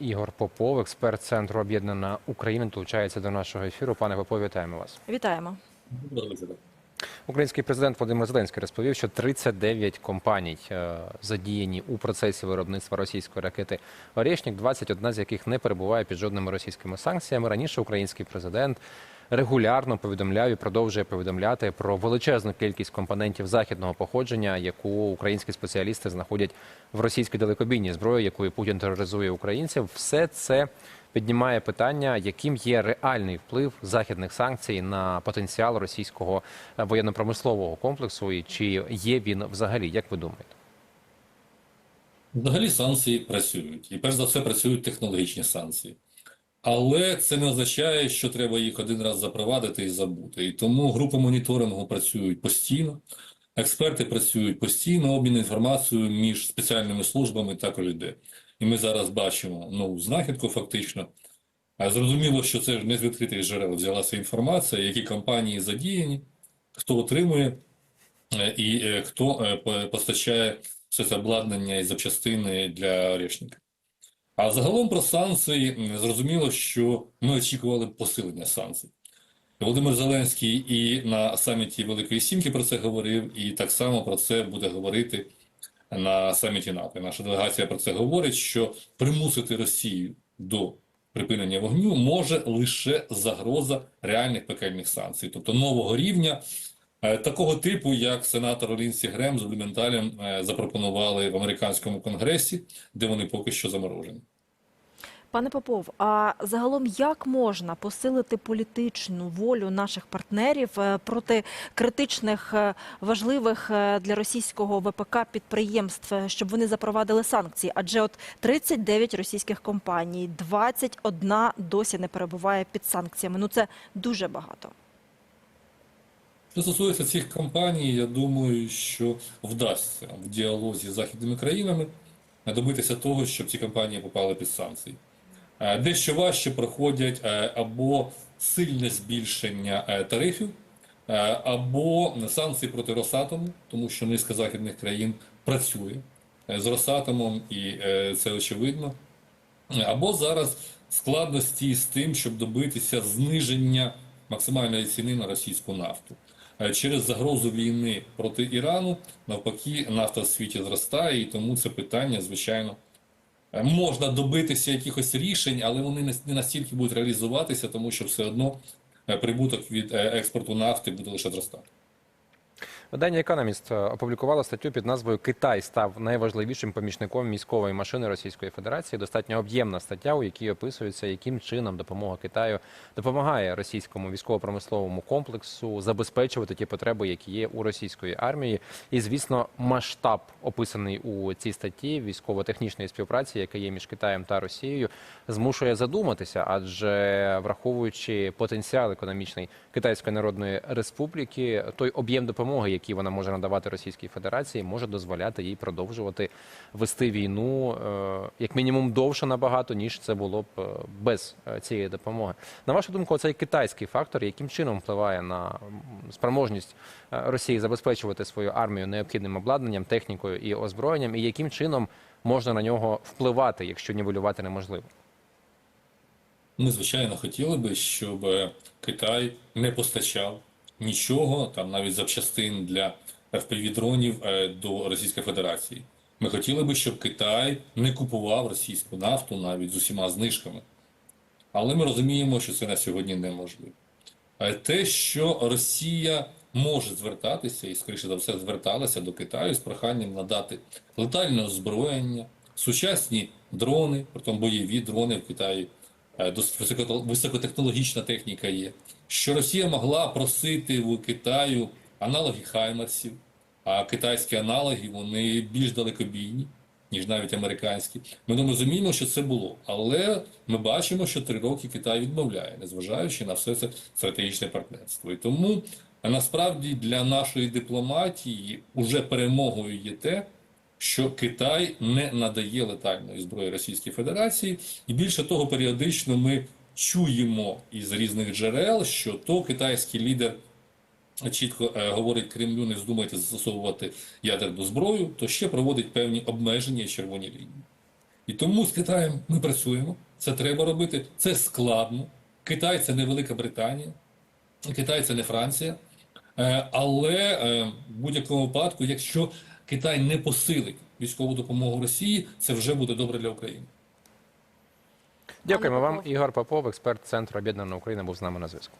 Ігор Попов, експерт центру Об'єднана Україна, долучається до нашого ефіру. Пане Попов, вітаємо вас. Вітаємо. Український президент Володимир Зеленський розповів, що 39 компаній е, задіяні у процесі виробництва російської ракети Орєшнік, 21 з яких не перебуває під жодними російськими санкціями. Раніше український президент регулярно повідомляв і продовжує повідомляти про величезну кількість компонентів західного походження, яку українські спеціалісти знаходять в російській далекобійній зброї, якою Путін тероризує українців. Все це піднімає питання, яким є реальний вплив західних санкцій на потенціал російського е, воєнно-промислового комплексу, і чи є він взагалі, як ви думаєте? Взагалі санкції працюють. І перш за все працюють технологічні санкції. Але це не означає, що треба їх один раз запровадити і забути. І тому групи моніторингу працюють постійно, експерти працюють постійно, обмін інформацією між спеціальними службами також йде. І ми зараз бачимо нову знахідку фактично. Зрозуміло, що це ж не з відкритих джерел взялася інформація, які компанії задіяні, хто отримує е, і е, хто е, постачає все це обладнання і запчастини для Орешника. А загалом про санкції зрозуміло, що ми очікували посилення санкцій. Володимир Зеленський і на саміті Великої Сімки про це говорив, і так само про це буде говорити на саміті НАТО. Наша делегація про це говорить, що примусити Росію до припинення вогню може лише загроза реальних пекельних санкцій, тобто нового рівня, такого типу, як сенатор Лінсі Грем з Блюменталем е, запропонували в американському конгресі, де вони поки що заморожені. Пане Попов, а загалом як можна посилити політичну волю наших партнерів е, проти критичних е, важливих е, для російського ВПК підприємств, е, щоб вони запровадили санкції? Адже от 39 російських компаній, 21 досі не перебуває під санкціями. Ну це дуже багато. Що стосується цих компаній, я думаю, що вдасться в діалозі з західними країнами добитися того, щоб ці компанії попали під санкції. Е, Дещо важче проходять е, або сильне збільшення е, тарифів, або санкції проти Росатому, тому що низка західних країн працює з Росатомом, і це очевидно. Або зараз складності з тим, щоб добитися зниження максимальної ціни на російську нафту. Е, Через загрозу війни проти Ірану, навпаки, нафта в світі зростає, і тому це питання, звичайно, е, можна добитися якихось рішень, але вони не- настільки будуть реалізуватися, тому що все одно е, прибуток від експорту нафти буде лише зростати. Видання Економіст опублікувало статтю під назвою Китай став найважливішим помічником міської машини Російської Федерації. Достатньо об'ємна стаття, у якій описується, яким чином допомога Китаю допомагає російському військово-промисловому комплексу забезпечувати ті потреби, які є у російської армії. І звісно, масштаб описаний у цій статті військово-технічної співпраці, яка є між Китаєм та Росією, змушує задуматися, адже враховуючи потенціал економічний Китайської Народної Республіки, той об'єм допомоги, який вона може надавати Російській Федерації, може дозволяти їй продовжувати вести війну е, як мінімум довше набагато, ніж це було б е, без е, цієї допомоги. На вашу думку, цей китайський фактор, яким чином впливає на спроможність Росії забезпечувати свою армію необхідним обладнанням, технікою і озброєнням, і яким чином можна на нього впливати, якщо нівелювати неможливо? Ми, звичайно, хотіли би, щоб Китай не постачав нічого, там навіть запчастин для FPV-дронів е, до Російської Федерації. Ми хотіли би, щоб Китай не купував російську нафту навіть з усіма знижками. Але ми розуміємо, що це на сьогодні неможливо. Те, що Росія може звертатися і, скоріше за все, зверталася до Китаю з проханням надати летальне озброєння, сучасні дрони, притом бойові дрони в Китаї, е, високотехнологічна техніка є. Що Росія могла просити у Китаю аналоги Хаймерсів, а китайські аналоги вони більш далекобійні, ніж навіть американські. Ми не розуміємо, що це було. Але ми бачимо, що три роки Китай відмовляє, незважаючи на все це стратегічне партнерство. І тому насправді для нашої дипломатії уже перемогою є те, що Китай не надає летальної зброї Російській Федерації, і більше того, періодично ми чуємо із різних джерел, що то китайський лідер чітко е, говорить Кремлю, не вздумайте застосовувати ядерну зброю, то ще проводить певні обмеження і червоні лінії. І тому з Китаєм ми працюємо. Це треба робити. Це складно. Китай це не Велика Британія, Китай це не Франція. Е, Але е, в будь-якому випадку, якщо Китай не посилить військову допомогу Росії, це вже буде добре для України. Дякуємо вам. Ігор Попов, експерт Центру Об'єднана Україна, був з нами на зв'язку.